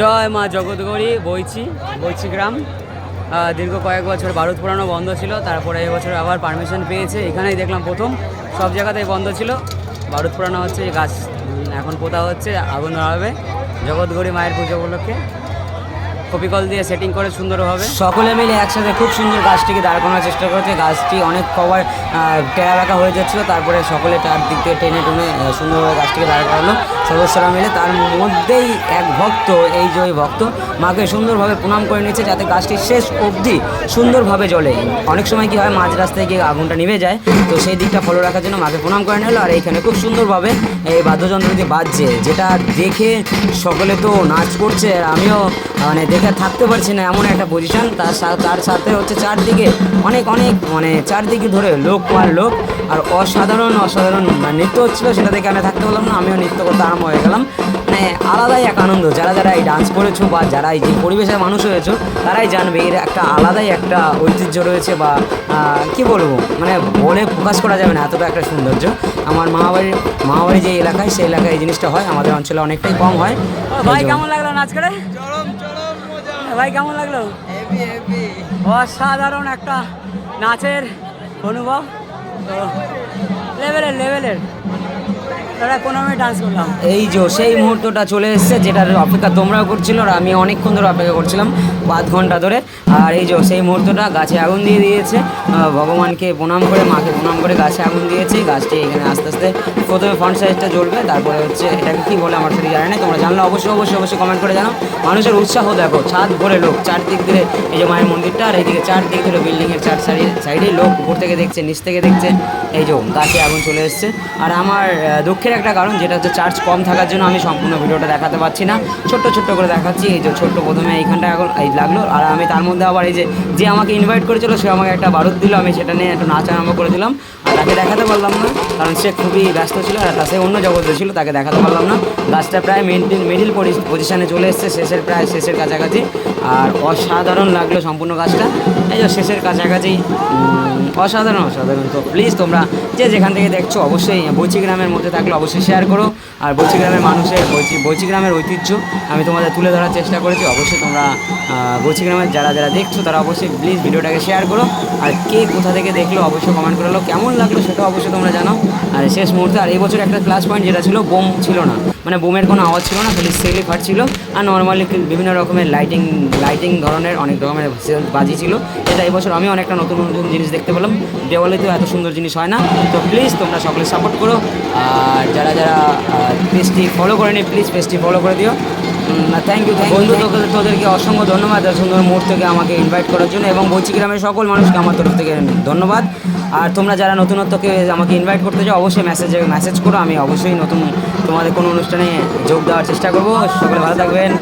জয় মা জগৎগৌরী, বৈচি বৈচি গ্রাম। দীর্ঘ কয়েক বছর বারুদ পোড়ানো বন্ধ ছিল, তারপরে এবছর আবার পারমিশন পেয়েছে। এখানেই দেখলাম প্রথম, সব জায়গাতেই বন্ধ ছিল। বারুদ পোড়ানো হচ্ছে গাছ এখন পোতা হচ্ছে, আগুন ধরাবে। জগৎগৌরী মায়ের পুজো উপলক্ষে। কপিকল দিয়ে সেটিং করে সুন্দরভাবে সকলে মিলে একসাথে খুব সুন্দর গাছটিকে দাঁড় করানোর চেষ্টা করেছে। গাছটি অনেক কভার টেরা রাখা হয়ে যাচ্ছিল, তারপরে সকলে তার দিক থেকে টেনে টুনে সুন্দরভাবে গাছটিকে দাঁড় করালো। সদস্যরা মিলে তার মধ্যেই এক ভক্ত, এই যে ভক্ত, মাকে সুন্দরভাবে প্রণাম করে নিয়েছে যাতে গাছটি শেষ অবধি সুন্দরভাবে জ্বলে। অনেক সময় কি হয় মাঝ রাস্তায় গিয়ে আগুনটা নিভে যায়, তো সেই দিকটা ফলো রাখার জন্য মাকে প্রণাম করে নিল আর এইখানে খুব সুন্দরভাবে এই বাদ্যযন্ত্র দিয়ে বাজছে, যেটা দেখে সকলে তো নাচ করছে। আর আমিও মানে দেখে থাকতে পারছি না এমন একটা পজিশন তার তার সাথে হচ্ছে চারদিকে অনেক অনেক মানে চারদিকে ধরে লোক আর লোক আর অসাধারণ অসাধারণ মানে নৃত্য হচ্ছিল সেটা দেখে আমি থাকতে পারলাম না আমিও নৃত্য করতে আরম্ভ হয়ে গেলাম। মানে আলাদাই এক আনন্দ যারা যারা এই ডান্স করেছ বা যারা এই যে পরিবেশের মানুষ হয়েছো তারাই জানবে এর একটা আলাদাই একটা ঐতিহ্য রয়েছে বা কি বলব? মানে বলে প্রকাশ করা যাবে না এতটা একটা সৌন্দর্য। আমার মামাবাড়ির মামাবাড়ি যে এলাকায় সেই এলাকায় এই জিনিসটা হয় আমাদের অঞ্চলে অনেকটাই কম হয়। ভাই কেমন লাগল নাচ করে? ভাই কেমন লাগল? অসাধারণ একটা নাচের অনুভব। তো লেভেলের লেভেলের এই যে সেই মুহূর্তটা চলে এসেছে যেটার অপেক্ষা তোমরাও করছিল আর আমি অনেকক্ষণ ধরে অপেক্ষা করছিলাম আধ ঘণ্টা ধরে। আর এই যে সেই মুহূর্তটা গাছে আগুন দিয়ে দিয়েছে। ভগবানকে প্রণাম করে মাকে প্রণাম করে গাছে আগুন দিয়েছে। গাছটি এখানে আস্তে আস্তে প্রথমে ফ্রন্ট সাইজটা জ্বলবে তারপরে হচ্ছে এটাকে কী বলে আমার সাথে জানি না তোমরা জানলে অবশ্যই অবশ্যই অবশ্যই কমেন্ট করে জানো মানুষের উৎসাহ দেখো ছাদ ভরে লোক চারদিক ধরে এই যে মায়ের মন্দিরটা আর এইদিকে চারদিক ধরে বিল্ডিংয়ের চার সাইডে সাইডে লোক উপর থেকে দেখছে নিচ থেকে দেখছে এই যে গাছে আগুন চলে এসছে। আর আমার আহ, দুঃখের একটা কারণ, যেটা হচ্ছে চার্জ কম থাকার জন্য আমি সম্পূর্ণ ভিডিওটা দেখাতে পারছি না। ছোট্ট ছোট্ট করে দেখাচ্ছি, এই যে ছোট্ট প্রথমে এইখানটা এখন এই লাগল, আর আমি তার মধ্যে আবার এই যে যে আমাকে ইনভাইট করেছিল, সে আমাকে একটা বারুদ দিল, আমি সেটা নিয়ে একটু নাচ আরম্ভ করে দিলাম আর তাকে দেখাতে পারলাম না, কারণ সে খুবই ব্যস্ত ছিল, আর সে অন্য জগতে ছিল, তাকে দেখাতে পারলাম না। গাছটা প্রায় মিডিল মিডিল পজিশনে চলে এসছে, শেষের প্রায় শেষের কাছাকাছি। আর অসাধারণ লাগল সম্পূর্ণ গাছটা এই যে শেষের কাছাকাছি অসাধারণ অসাধারণ। তো প্লিজ তোমরা যে যেখান থেকে দেখছ, অবশ্যই বৈচি গ্রামের মধ্যে থাকলে অবশ্যই শেয়ার করো। আর বৈচি গ্রামের মানুষের বৈচি বৈচি গ্রামের ঐতিহ্য আমি তোমাদের তুলে ধরার চেষ্টা করেছি। অবশ্যই তোমরা বৈচি গ্রামের যারা যারা দেখছ, তারা অবশ্যই প্লিজ ভিডিওটাকে শেয়ার করো। আর কে কোথা থেকে দেখল, অবশ্যই কমেন্ট করল কেমন লাগল সেটা অবশ্যই তোমরা জানাও আর শেষ মুহূর্তে, আর এই বছর একটা প্লাস পয়েন্ট যেটা ছিল, বোম ছিল না। মানে বোমের কোনো আওয়াজ ছিল না, খালি সেলি ফাটছিল আর নর্মালি বিভিন্ন রকমের লাইটিং লাইটিং ধরনের অনেক রকমের বাজি ছিল। এটা এবছর আমি অনেকটা নতুন নতুন জিনিস দেখতে পেলাম। দেওয়ালিতেও এত সুন্দর জিনিস হয় না। তো প্লিজ তোমরা সকলে সাপোর্ট করো। পেজটি ফলো করে করেনি প্লিজ পেজটি ফলো করে দিও। থ্যাংক ইউ বন্ধু তোকে- তোদেরকে অসংখ্য ধন্যবাদ এত সুন্দর মুহূর্তকে আমাকে ইনভাইট করার জন্য এবং বলছি গ্রামের সকল মানুষকে আমার তরফ থেকে ধন্যবাদ। আর তোমরা যারা নতুনত্বকে আমাকে ইনভাইট করতে চাও অবশ্যই মেসেজে মেসেজ করো। আমি অবশ্যই নতুন তোমাদের কোনো অনুষ্ঠানে যোগ দেওয়ার চেষ্টা করব। সকলে ভালো থাকবেন।